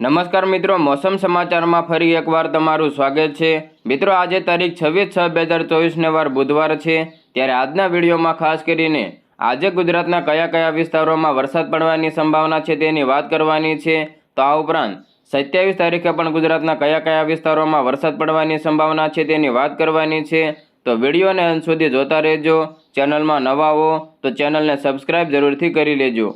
નમસ્કાર મિત્રો, મોસમ સમાચારમાં ફરી એકવાર તમારું સ્વાગત છે. મિત્રો, આજે તારીખ છવ્વીસ છ બે હજાર ચોવીસને વાર બુધવાર છે. ત્યારે આજના વિડીયોમાં ખાસ કરીને આજે ગુજરાતના કયા કયા વિસ્તારોમાં વરસાદ પડવાની સંભાવના છે તેની વાત કરવાની છે. તો આ ઉપરાંત સત્યાવીસ તારીખે પણ ગુજરાતના કયા કયા વિસ્તારોમાં વરસાદ પડવાની સંભાવના છે તેની વાત કરવાની છે. તો વિડીયોને અંત સુધી જોતા રહેજો. ચેનલમાં નવા હો તો ચેનલને સબસ્ક્રાઈબ જરૂરથી કરી લેજો.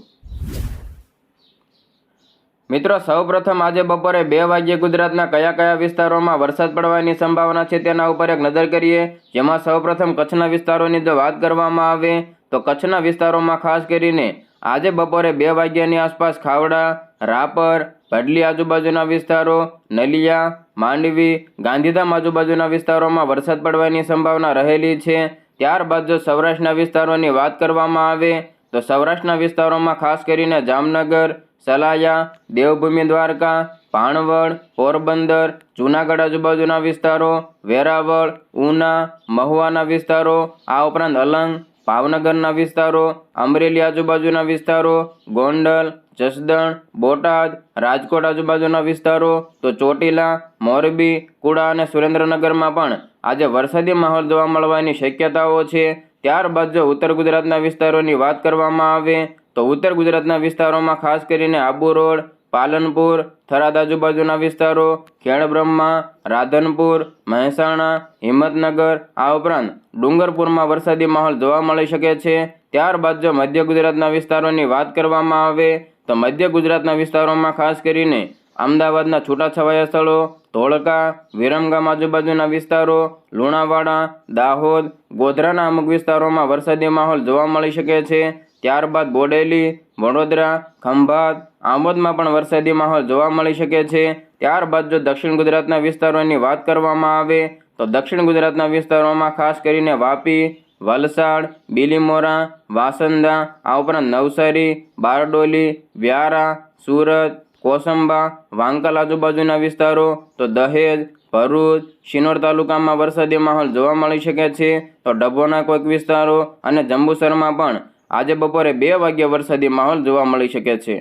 મિત્રો, સૌપ્રથમ આજે બપોરે બે વાગ્યે ગુજરાતના કયા કયા વિસ્તારોમાં વરસાદ પડવાની સંભાવના છે તેના ઉપર એક નજર કરીએ. જેમાં સૌપ્રથમ કચ્છના વિસ્તારોની જો વાત કરવામાં આવે, તો કચ્છના વિસ્તારોમાં ખાસ કરીને આજે બપોરે બે વાગ્યાની આસપાસ ખાવડા, રાપર, ભડલી આજુબાજુના વિસ્તારો, નલિયા, માંડવી, ગાંધીધામ આજુબાજુના વિસ્તારોમાં વરસાદ પડવાની સંભાવના રહેલી છે. ત્યારબાદ જો સૌરાષ્ટ્રના વિસ્તારોની વાત કરવામાં આવે, તો સૌરાષ્ટ્રના વિસ્તારોમાં ખાસ કરીને જામનગર સલાયા, દેવભૂમિ દ્વારકા ભાણવડ પોરબંદર, જૂનાગઢ આજુબાજુના વિસ્તારો, વેરાવળ, ઉના, મહુવાના વિસ્તારો, આ ઉપરાંત અલંગ, ભાવનગરના વિસ્તારો, અમરેલી આજુબાજુના વિસ્તારો, ગોંડલ, જસદણ, બોટાદ, રાજકોટ આજુબાજુના વિસ્તારો, તો ચોટીલા, મોરબી, કુડા અને સુરેન્દ્રનગરમાં પણ આજે વરસાદી માહોલ જોવા મળવાની શક્યતાઓ છે. ત્યારબાદ જો ઉત્તર ગુજરાતના વિસ્તારોની વાત કરવામાં આવે તો ઉત્તર ગુજરાતના વિસ્તારોમાં ખાસ કરીને આબુ રોડ, પાલનપુર, થરાદ આજુબાજુના વિસ્તારો, ખેડબ્રહ્મા, રાધનપુર, મહેસાણા, હિંમતનગર, આ ઉપરાંત ડુંગરપુરમાં વરસાદી માહોલ જોવા મળી શકે છે. ત્યારબાદ જો મધ્ય ગુજરાતના વિસ્તારોની વાત કરવામાં આવે, તો મધ્ય ગુજરાતના વિસ્તારોમાં ખાસ કરીને અમદાવાદના છૂટાછવાયા સ્થળો, ધોળકા, વિરમગામ આજુબાજુના વિસ્તારો, લુણાવાડા, દાહોદ, ગોધરાના અમુક વિસ્તારોમાં વરસાદી માહોલ જોવા મળી શકે છે. ત્યારબાદ બોડેલી, વડોદરા, ખંભાત, આમોદમાં પણ વરસાદી માહોલ જોવા મળી શકે છે. ત્યારબાદ જો દક્ષિણ ગુજરાતના વિસ્તારોની વાત કરવામાં આવે, તો દક્ષિણ ગુજરાતના વિસ્તારોમાં ખાસ કરીને વાપી, વલસાડ, બીલીમોરા, વાસંદા, આ ઉપરાંત નવસારી, બારડોલી, વ્યારા, સુરત, કોસંબા, વાંકલ આજુબાજુના વિસ્તારો, તો દહેજ, ભરૂચ, શિનોર તાલુકામાં વરસાદી માહોલ જોવા મળી શકે છે. તો ડભોના કોઈક વિસ્તારો અને જંબુસરમાં પણ આજે બપોરે બે વાગ્યે વરસાદી માહોલ જોવા મળી શકે છે.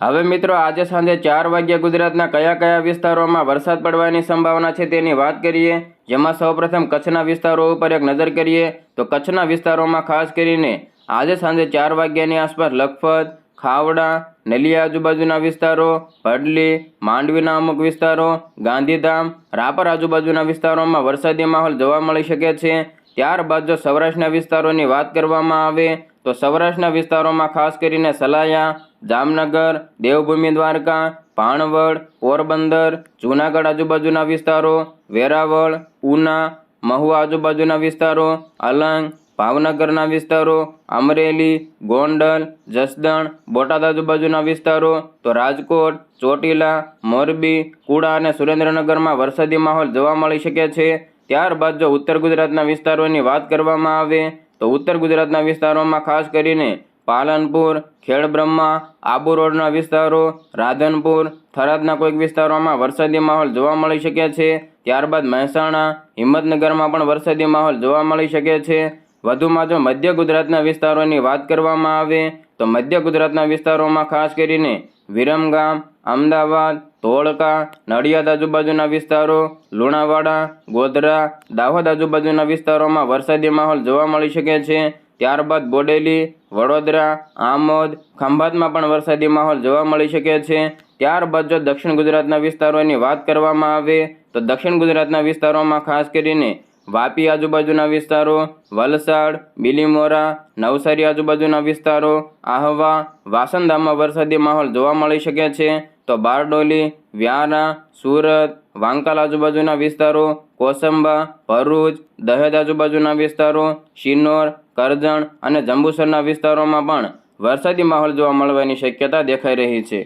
હવે મિત્રો, આજે સાંજે ચાર વાગ્યે ગુજરાતના કયા કયા વિસ્તારોમાં વરસાદ પડવાની સંભાવના છે તેની વાત કરીએ, જેમાં સૌપ્રથમ કચ્છના વિસ્તારો ઉપર એક નજર કરીએ, તો કચ્છના વિસ્તારોમાં ખાસ કરીને આજે સાંજે ચાર વાગ્યાની આસપાસ લખપત, ખાવડા, નલિયા આજુબાજુના વિસ્તારો, ભડલી, માંડવીના અમુક વિસ્તારો, ગાંધીધામ, રાપર આજુબાજુના વિસ્તારોમાં વરસાદી માહોલ જોવા મળી શકે છે. ત્યારબાદ જો સૌરાષ્ટ્રના વિસ્તારોની વાત કરવામાં આવે, તો સૌરાષ્ટ્રના વિસ્તારોમાં ખાસ કરીને સલાયા, જામનગર, દેવભૂમિ દ્વારકા ભાણવડ પોરબંદર, જૂનાગઢ આજુબાજુના વિસ્તારો, વેરાવળ, ઉના, મહુવા આજુબાજુના વિસ્તારો અલંગ ભાવનગરના વિસ્તારો, અમરેલી, ગોંડલ, જસદણ, બોટાદ આજુબાજુના વિસ્તારો, તો રાજકોટ, ચોટીલા, મોરબી, કુડા અને સુરેન્દ્રનગરમાં વરસાદી માહોલ જોવા મળી શકે છે. ત્યારબાદ જો ઉત્તર ગુજરાતના વિસ્તારોની વાત કરવામાં આવે, તો ઉત્તર ગુજરાતના વિસ્તારોમાં ખાસ કરીને પાલનપુર, ખેડબ્રહ્મા, આબુ રોડના વિસ્તારો, રાધનપુર, થરાદના કોઈક વિસ્તારોમાં વરસાદી માહોલ જોવા મળી શકે છે. ત્યારબાદ મહેસાણા, હિંમતનગરમાં પણ વરસાદી માહોલ જોવા મળી શકે છે. વધુમાં જો મધ્ય ગુજરાતના વિસ્તારોની વાત કરવામાં આવે, તો મધ્ય ગુજરાતના વિસ્તારોમાં ખાસ કરીને વિરમગામ, અમદાવાદ ધોળકા, નડિયાદ આજુબાજુના વિસ્તારો, લુણાવાડા, ગોધરા, દાહોદ આજુબાજુના વિસ્તારોમાં વરસાદી માહોલ જોવા મળી શકે છે. ત્યારબાદ બોડેલી, વડોદરા, આમોદ, ખંભાતમાં પણ વરસાદી માહોલ જોવા મળી શકે છે. ત્યારબાદ જો દક્ષિણ ગુજરાતના વિસ્તારોની વાત કરવામાં આવે, તો દક્ષિણ ગુજરાતના વિસ્તારોમાં ખાસ કરીને વાપી આજુબાજુના વિસ્તારો, વલસાડ, બીલીમોરા, નવસારી આજુબાજુના વિસ્તારો, આહવા, વાસંદામાં વરસાદી માહોલ જોવા મળી શકે છે. તો બારડોલી વ્યારા સુરત, વાંકાલ આજુબાજુના વિસ્તારો, કોસંબા, ભરૂચ દહેજ આજુબાજુના વિસ્તારો, શિનોર, કરજણ અને જંબુસરના વિસ્તારોમાં પણ વરસાદી માહોલ જોવા મળવાની શક્યતા દેખાઈ રહી છે.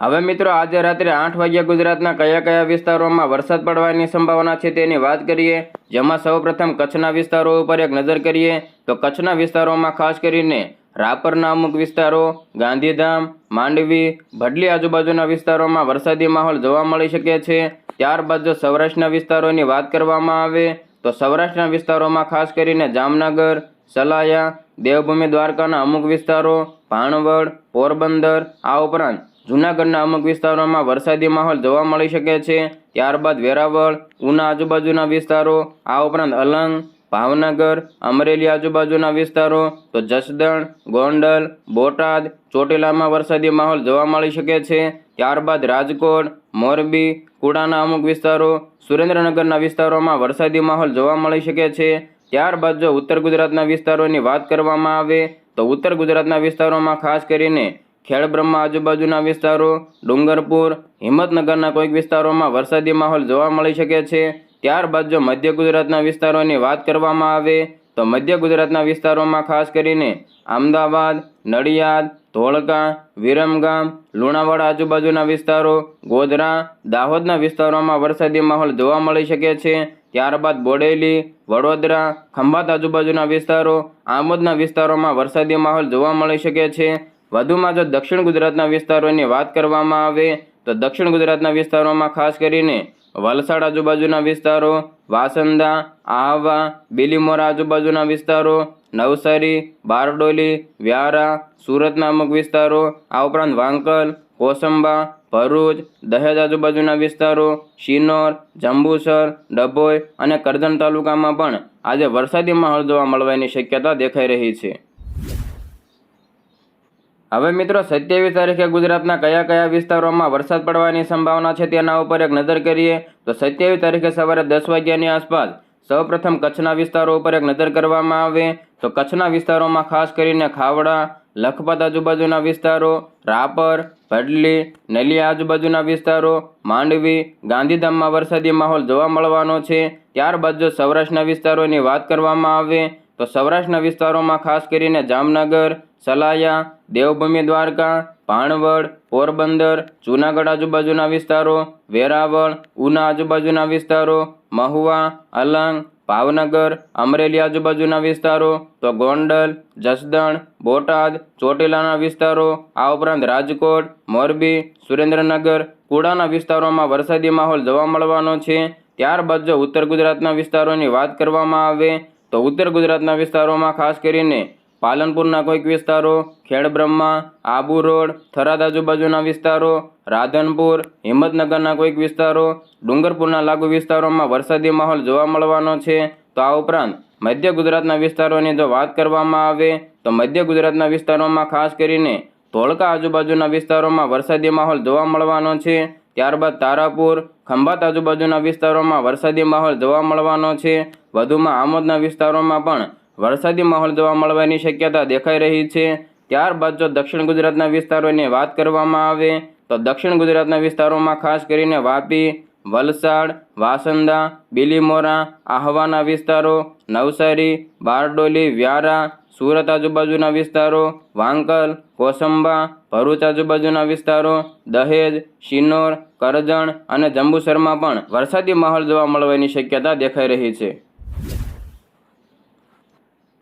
હવે મિત્રો આજે રાત્રે આઠ વાગ્યા ગુજરાતના કયા કયા વિસ્તારોમાં વરસાદ પડવાની સંભાવના છે તેની વાત કરીએ. જેમાં સૌપ્રથમ કચ્છના વિસ્તારો ઉપર એક નજર કરીએ તો કચ્છના વિસ્તારોમાં ખાસ કરીને રાપરના અમુક વિસ્તારો, ગાંધીધામ, માંડવી, ભડલી આજુબાજુના વિસ્તારોમાં વરસાદી માહોલ જોવા મળી શકે છે. ત્યારબાદ જો સૌરાષ્ટ્રના વિસ્તારોની વાત કરવામાં આવે, તો સૌરાષ્ટ્રના વિસ્તારોમાં ખાસ કરીને જામનગર, સલાયા, દેવભૂમિ, દ્વારકાના અમુક વિસ્તારો, ભાણવડ, પોરબંદર, આ ઉપરાંત જૂનાગઢના અમુક વિસ્તારોમાં વરસાદી માહોલ જોવા મળી શકે છે. ત્યારબાદ વેરાવળ, ઉના આજુબાજુના વિસ્તારો, આ ઉપરાંત અલંગ ભાવનગર, અમરેલી આજુબાજુના વિસ્તારો તો જસદણ, ગોંડલ, બોટાદ, ચોટીલામાં વરસાદી માહોલ જોવા મળી શકે છે. ત્યારબાદ રાજકોટ, મોરબી, કુડાના અમુક વિસ્તારો, સુરેન્દ્રનગરના વિસ્તારોમાં વરસાદી માહોલ જોવા મળી શકે છે. ત્યારબાદ જો ઉત્તર ગુજરાતના વિસ્તારોની વાત કરવામાં આવે તો ઉત્તર ગુજરાતના વિસ્તારોમાં ખાસ કરીને ખેડબ્રહ્મા આજુબાજુના વિસ્તારો, ડુંગરપુર, હિંમતનગરના કોઈક વિસ્તારોમાં વરસાદી માહોલ જોવા મળી શકે છે. ત્યારબાદ જો મધ્ય ગુજરાતના વિસ્તારોની વાત કરવામાં આવે, તો મધ્ય ગુજરાતના વિસ્તારોમાં ખાસ કરીને અમદાવાદ, નડિયાદ, ધોળકા, વિરમગામ, લુણાવાડા આજુબાજુના વિસ્તારો, ગોધરા, દાહોદના વિસ્તારોમાં વરસાદી માહોલ જોવા મળી શકે છે. ત્યારબાદ બોડેલી, વડોદરા, ખંભાત આજુબાજુના વિસ્તારો, આમોદના વિસ્તારોમાં વરસાદી માહોલ જોવા મળી શકે છે. વધુમાં જો દક્ષિણ ગુજરાતના વિસ્તારોની વાત કરવામાં આવે, તો દક્ષિણ ગુજરાતના વિસ્તારોમાં ખાસ કરીને વલસાડ આજુબાજુના વિસ્તારો, વાસંદા, આહવા, બિલીમોરા આજુબાજુના વિસ્તારો, નવસારી, બારડોલી, વ્યારા સુરતના અમુક વિસ્તારો, આ ઉપરાંત વાંકલ, કોસંબા, ભરૂચ, દહેજ આજુબાજુના વિસ્તારો, શિનોર, જંબુસર, ડભોઈ અને કરજણ તાલુકામાં પણ આજે વરસાદી માહોલ જોવા મળવાની શક્યતા દેખાઈ રહી છે. હવે મિત્રો, સત્યાવીસ તારીખે ગુજરાતના કયા કયા વિસ્તારોમાં વરસાદ પડવાની સંભાવના છે તેના ઉપર એક નજર કરીએ તો સત્યાવીસ તારીખે સવારે દસ વાગ્યાની આસપાસ સૌપ્રથમ કચ્છના વિસ્તારો ઉપર એક નજર કરવામાં આવે તો કચ્છના વિસ્તારોમાં ખાસ કરીને ખાવડા, લખપત આજુબાજુના વિસ્તારો, રાપર, ભડલી, નલિયા આજુબાજુના વિસ્તારો, માંડવી, ગાંધીધામમાં વરસાદી માહોલ જોવા મળવાનો છે. ત્યારબાદ જો સૌરાષ્ટ્રના વિસ્તારોની વાત કરવામાં આવે તો સૌરાષ્ટ્રના વિસ્તારોમાં ખાસ કરીને જામનગર, સલાયા, દેવભૂમિ દ્વારકા ભાણવડ પોરબંદર, જૂનાગઢ આજુબાજુના વિસ્તારો, વેરાવળ, ઉના આજુબાજુના વિસ્તારો, મહુવા, અલંગ, ભાવનગર, અમરેલી આજુબાજુના વિસ્તારો, તો ગોંડલ, જસદણ, બોટાદ, ચોટીલાના વિસ્તારો, આ ઉપરાંત રાજકોટ, મોરબી, સુરેન્દ્રનગર, કુડાના વિસ્તારોમાં વરસાદી માહોલ જોવા મળવાનો છે. ત્યારબાદ જો ઉત્તર ગુજરાતના વિસ્તારોની વાત કરવામાં આવે તો ઉત્તર ગુજરાતના વિસ્તારોમાં ખાસ કરીને પાલનપુરના કોઈક વિસ્તારો, ખેડબ્રહ્મા, આબુ રોડ, થરાદ આજુબાજુના વિસ્તારો, રાધનપુર, હિંમતનગરના કોઈક વિસ્તારો, ડુંગરપુરના લાગુ વિસ્તારોમાં વરસાદી માહોલ જોવા મળવાનો છે. તો આ ઉપરાંત મધ્ય ગુજરાતના વિસ્તારોની જો વાત કરવામાં આવે, તો મધ્ય ગુજરાતના વિસ્તારોમાં ખાસ કરીને ધોળકા આજુબાજુના વિસ્તારોમાં વરસાદી માહોલ જોવા મળવાનો છે. ત્યારબાદ તારાપુર, ખંભાત આજુબાજુના વિસ્તારોમાં વરસાદી માહોલ જોવા મળવાનો છે. વધુમાં આમોદના વિસ્તારોમાં પણ વરસાદી માહોલ જોવા મળવાની શક્યતા દેખાઈ રહી છે. ત્યારબાદ જો દક્ષિણ ગુજરાતના વિસ્તારોની વાત કરવામાં આવે, તો દક્ષિણ ગુજરાતના વિસ્તારોમાં ખાસ કરીને વાપી, વલસાડ, વાસંદા, બિલીમોરા, આહવાના વિસ્તારો, નવસારી, બારડોલી, વ્યારા સુરત આજુબાજુના વિસ્તારો, વાંકલ, કોસંબા, ભરૂચ આજુબાજુના વિસ્તારો, દહેજ, શિનોર, કરજણ અને જંબુસરમાં પણ વરસાદી માહોલ જોવા મળવાની શક્યતા દેખાઈ રહી છે.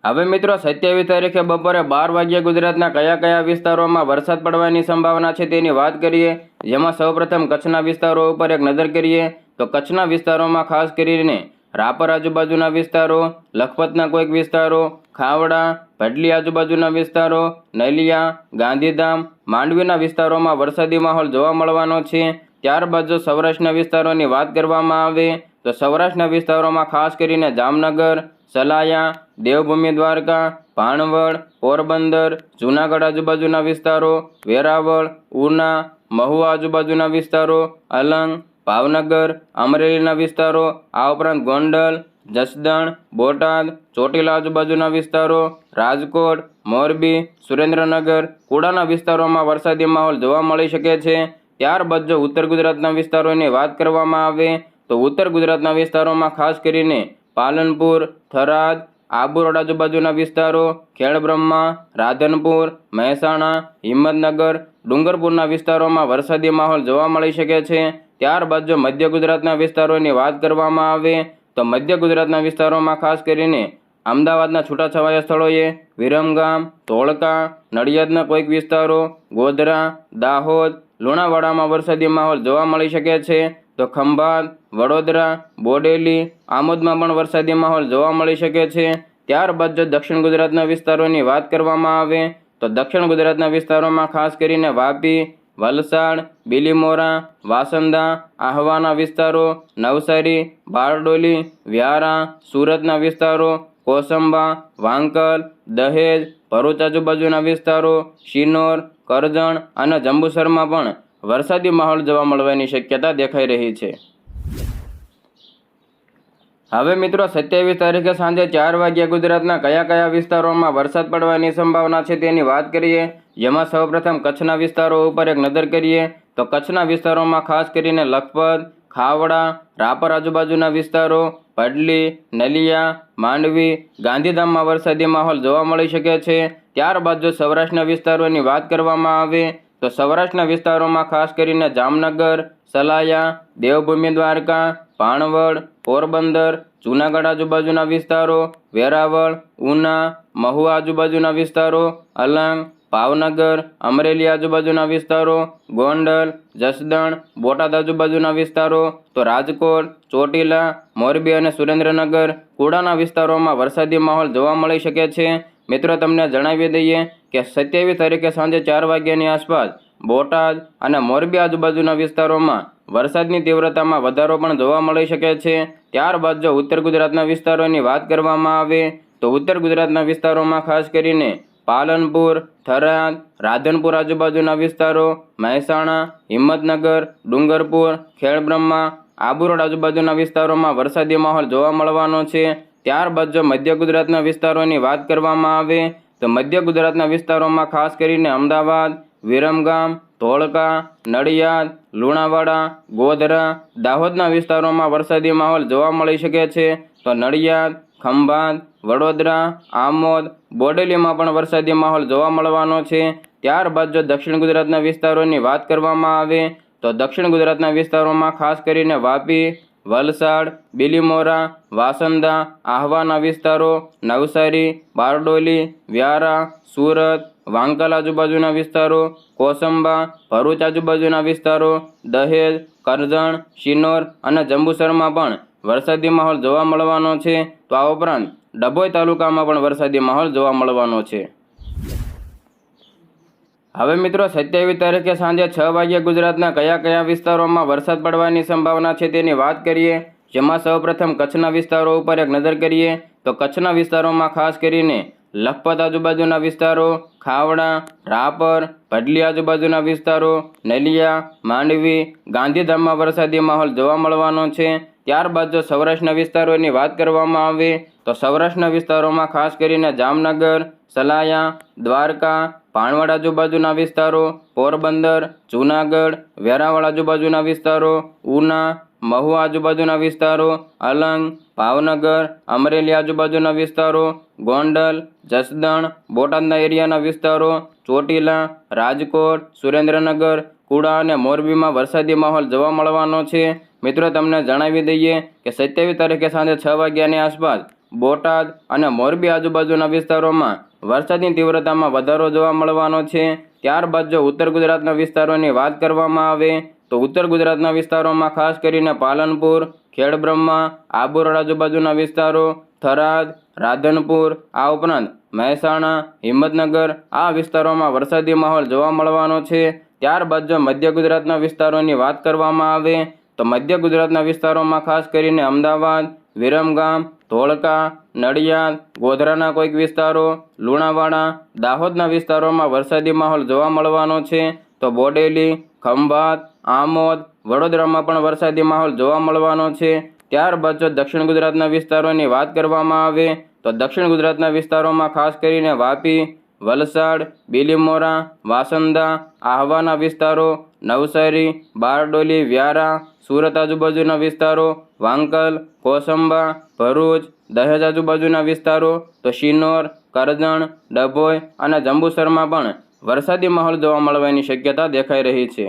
હવે મિત્રો સત્યાવીસ તારીખે બપોરે બાર વાગ્યે ગુજરાતના કયા કયા વિસ્તારોમાં વરસાદ પડવાની સંભાવના છે તેની વાત કરીએ, જેમાં સૌપ્રથમ કચ્છના વિસ્તારો ઉપર એક નજર કરીએ, તો કચ્છના વિસ્તારોમાં ખાસ કરીને રાપર આજુબાજુના વિસ્તારો, લખપતના કોઈક વિસ્તારો, ખાવડા, ભડલી આજુબાજુના વિસ્તારો, નલિયા, ગાંધીધામ, માંડવીના વિસ્તારોમાં વરસાદી માહોલ જોવા મળવાનો છે. ત્યારબાદ જો સૌરાષ્ટ્રના વિસ્તારોની વાત કરવામાં આવે, તો સૌરાષ્ટ્રના વિસ્તારોમાં ખાસ કરીને જામનગર, સલાયા, દેવભૂમિ દ્વારકા, ભાણવડ, પોરબંદર, જૂનાગઢ આજુબાજુના વિસ્તારો, વેરાવળ, ઉના, મહુવા આજુબાજુના વિસ્તારો, અલંગ ભાવનગર, અમરેલીના વિસ્તારો, આ ઉપરાંત ગોંડલ, જસદણ, બોટાદ ચોટીલા આજુબાજુના વિસ્તારો, રાજકોટ, મોરબી, સુરેન્દ્રનગર, કુડાના વિસ્તારોમાં વરસાદી માહોલ જોવા મળી શકે છે. ત્યારબાદ જો ઉત્તર ગુજરાતના વિસ્તારોની વાત કરવામાં આવે, તો ઉત્તર ગુજરાતના વિસ્તારોમાં ખાસ કરીને પાલનપુર, થરાદ આબુ રોડ આજુબાજુના વિસ્તારો, ખેડબ્રહ્મા, રાધનપુર, મહેસાણા, હિંમતનગર, ડુંગરપુરના વિસ્તારોમાં વરસાદી માહોલ જોવા મળી શકે છે. ત્યારબાદ જો મધ્ય ગુજરાતના વિસ્તારોની વાત કરવામાં આવે, તો મધ્ય ગુજરાતના વિસ્તારોમાં ખાસ કરીને અમદાવાદના છૂટાછવાયા સ્થળોએ વિરમગામ, ધોળકા, નડિયાદના કોઈક વિસ્તારો, ગોધરા, દાહોદ, લુણાવાડામાં વરસાદી માહોલ જોવા મળી શકે છે. તો ખંભાત, વડોદરા, બોડેલી, આમોદમાં પણ વરસાદી માહોલ જોવા મળી શકે છે. ત્યારબાદ જો દક્ષિણ ગુજરાતના વિસ્તારોની વાત કરવામાં આવે, તો દક્ષિણ ગુજરાતના વિસ્તારોમાં ખાસ કરીને વાપી વલસાડ, બિલીમોરા, વાસંદા, આહવાના વિસ્તારો, નવસારી, બારડોલી, વ્યારા, સુરતના વિસ્તારો, કોસંબા, વાંકલ, દહેજ, ભરૂચ આજુબાજુના વિસ્તારો, શિનોર, કરજણ અને જંબુસરમાં પણ વરસાદી માહોલ જોવા મળવાની શક્યતા દેખાઈ રહી છે. હવે મિત્રો, સત્યાવીસ તારીખે સાંજે ચાર વાગ્યા ગુજરાતના કયા કયા વિસ્તારોમાં વરસાદ પડવાની સંભાવના છે તેની વાત કરીએ. જેમાં સૌપ્રથમ કચ્છના વિસ્તારો ઉપર એક નજર કરીએ તો કચ્છના વિસ્તારોમાં ખાસ કરીને લખપત, ખાવડા, રાપર આજુબાજુના વિસ્તારો, પડલી, નલિયા, માંડવી, ગાંધીધામમાં વરસાદી માહોલ જોવા મળી શકે છે. ત્યારબાદ જો સૌરાષ્ટ્રના વિસ્તારોની વાત કરવામાં આવે તો સૌરાષ્ટ્રના વિસ્તારોમાં ખાસ કરીને જામનગર, સલાયા, દેવભૂમિ દ્વારકા ભાણવડ પોરબંદર, જૂનાગઢ આજુબાજુના વિસ્તારો, વેરાવળ, ઉના, મહુવા આજુબાજુના વિસ્તારો, અલંગ, ભાવનગર, અમરેલી આજુબાજુના વિસ્તારો, ગોંડલ, જસદણ, બોટાદ આજુબાજુના વિસ્તારો, તો રાજકોટ, ચોટીલા, મોરબી અને સુરેન્દ્રનગર કુડાના વિસ્તારોમાં વરસાદી માહોલ જોવા મળી શકે છે. મિત્રો, તમને જણાવી દઈએ કે સત્યાવીસ તારીખે સાંજે ચાર વાગ્યાની આસપાસ બોટાદ અને મોરબી આજુબાજુના વિસ્તારોમાં વરસાદની તીવ્રતામાં વધારો પણ જોવા મળી શકે છે. ત્યારબાદ જો ઉત્તર ગુજરાતના વિસ્તારોની વાત કરવામાં આવે, તો ઉત્તર ગુજરાતના વિસ્તારોમાં ખાસ કરીને પાલનપુર, થરાદ, રાધનપુર આજુબાજુના વિસ્તારો, મહેસાણા, હિંમતનગર, ડુંગરપુર, ખેડબ્રહ્મા આબુરોડ આજુબાજુના વિસ્તારોમાં વરસાદી માહોલ જોવા મળવાનો છે. ત્યારબાદ જો મધ્ય ગુજરાતના વિસ્તારોની વાત કરવામાં આવે, તો મધ્ય ગુજરાતના વિસ્તારોમાં ખાસ કરીને અમદાવાદ વિરમગામ, ધોળકા, નડિયાદ, લુણાવાડા, ગોધરા દાહોદના વિસ્તારોમાં વરસાદી માહોલ જોવા મળી શકે છે. તો નડિયાદ, ખંભાત, વડોદરા, આમોદ, બોડેલીમાં પણ વરસાદી માહોલ જોવા મળવાનો છે. ત્યારબાદ જો દક્ષિણ ગુજરાતના વિસ્તારોની વાત કરવામાં આવે, તો દક્ષિણ ગુજરાતના વિસ્તારોમાં ખાસ કરીને વાપી, વલસાડ, બિલીમોરા, વાસંદા, આહવાના વિસ્તારો, નવસારી, બારડોલી, વ્યારા, સુરત વાંકલ આજુબાજુના વિસ્તારો, કોસંબા, ભરૂચ આજુબાજુના વિસ્તારો, દહેજ, કરજણ, શિનોર અને જંબુસરમાં પણ વરસાદી માહોલ જોવા મળવાનો છે. તો આ ઉપરાંત ડભોઈ તાલુકામાં પણ વરસાદી માહોલ જોવા મળવાનો છે. હવે મિત્રો સત્યાવીસ તારીખે સાંજે છ વાગ્યે ગુજરાતના કયા કયા વિસ્તારોમાં વરસાદ પડવાની સંભાવના છે તેની વાત કરીએ, જેમાં સૌપ્રથમ કચ્છના વિસ્તારો ઉપર એક નજર કરીએ, તો કચ્છના વિસ્તારોમાં ખાસ કરીને લખપત આજુબાજુના વિસ્તારો ખાવડા રાપર, ભડલી આજુબાજુના વિસ્તારો, નલિયા, માંડવી, ગાંધીધામમાં વરસાદી માહોલ જોવા મળવાનો છે. ત્યારબાદ જો સૌરાષ્ટ્રના વિસ્તારોની વાત કરવામાં આવે, તો સૌરાષ્ટ્રના વિસ્તારોમાં ખાસ કરીને જામનગર, સલાયા, દ્વારકા ભાણવડ આજુબાજુના વિસ્તારો, પોરબંદર, જૂનાગઢ, વેરાવળ આજુબાજુના વિસ્તારો, ઉના, મહુવા આજુબાજુના વિસ્તારો, અલંગ, ભાવનગર, અમરેલી આજુબાજુના વિસ્તારો ગોંડલ, જસદણ, બોટાદના એરિયાના વિસ્તારો, ચોટીલા, રાજકોટ, સુરેન્દ્રનગર, કુડા અને મોરબીમાં વરસાદી માહોલ જોવા મળવાનો છે. મિત્રો, તમને જણાવી દઈએ કે સત્યાવીસ તારીખે સાંજે છ વાગ્યાની આસપાસ બોટાદ અને મોરબી આજુબાજુના વિસ્તારોમાં વરસાદની તીવ્રતામાં વધારો જોવા મળવાનો છે. ત્યારબાદ જો ઉત્તર ગુજરાતના વિસ્તારોની વાત કરવામાં આવે, તો ઉત્તર ગુજરાતના વિસ્તારોમાં ખાસ કરીને પાલનપુર, ખેડબ્રહ્મા આબુરોડ આજુબાજુના વિસ્તારો, થરાદ રાધનપુર, આ ઉપરાંત મહેસાણા, હિંમતનગર, આ વિસ્તારોમાં વરસાદી માહોલ જોવા મળવાનો છે. ત્યારબાદ જો મધ્ય ગુજરાતના વિસ્તારોની વાત કરવામાં આવે, તો મધ્ય ગુજરાતના વિસ્તારોમાં ખાસ કરીને અમદાવાદ, વિરમગામ, ધોળકા, નડિયાદ, ગોધરાના કોઈક વિસ્તારો, લુણાવાડા, દાહોદના વિસ્તારોમાં વરસાદી માહોલ જોવા મળવાનો છે. તો બોડેલી, ખંભાત, આમોદ, વડોદરામાં પણ વરસાદી માહોલ જોવા મળવાનો છે. ત્યારબાદ જો દક્ષિણ ગુજરાતના વિસ્તારોની વાત કરવામાં આવે, તો દક્ષિણ ગુજરાતના વિસ્તારોમાં ખાસ કરીને વાપી, વલસાડ, બિલીમોરા, વાસંદા, આહવાના વિસ્તારો, નવસારી, બારડોલી, વ્યારા, સુરત આજુબાજુના વિસ્તારો, વાંકલ, કોસંબા, ભરૂચ, દહેજ આજુબાજુના વિસ્તારો, તો શિનોર, કરજણ, ડભોઈ અને જંબુસરમાં પણ વરસાદી માહોલ જોવા મળવાની શક્યતા દેખાઈ રહી છે.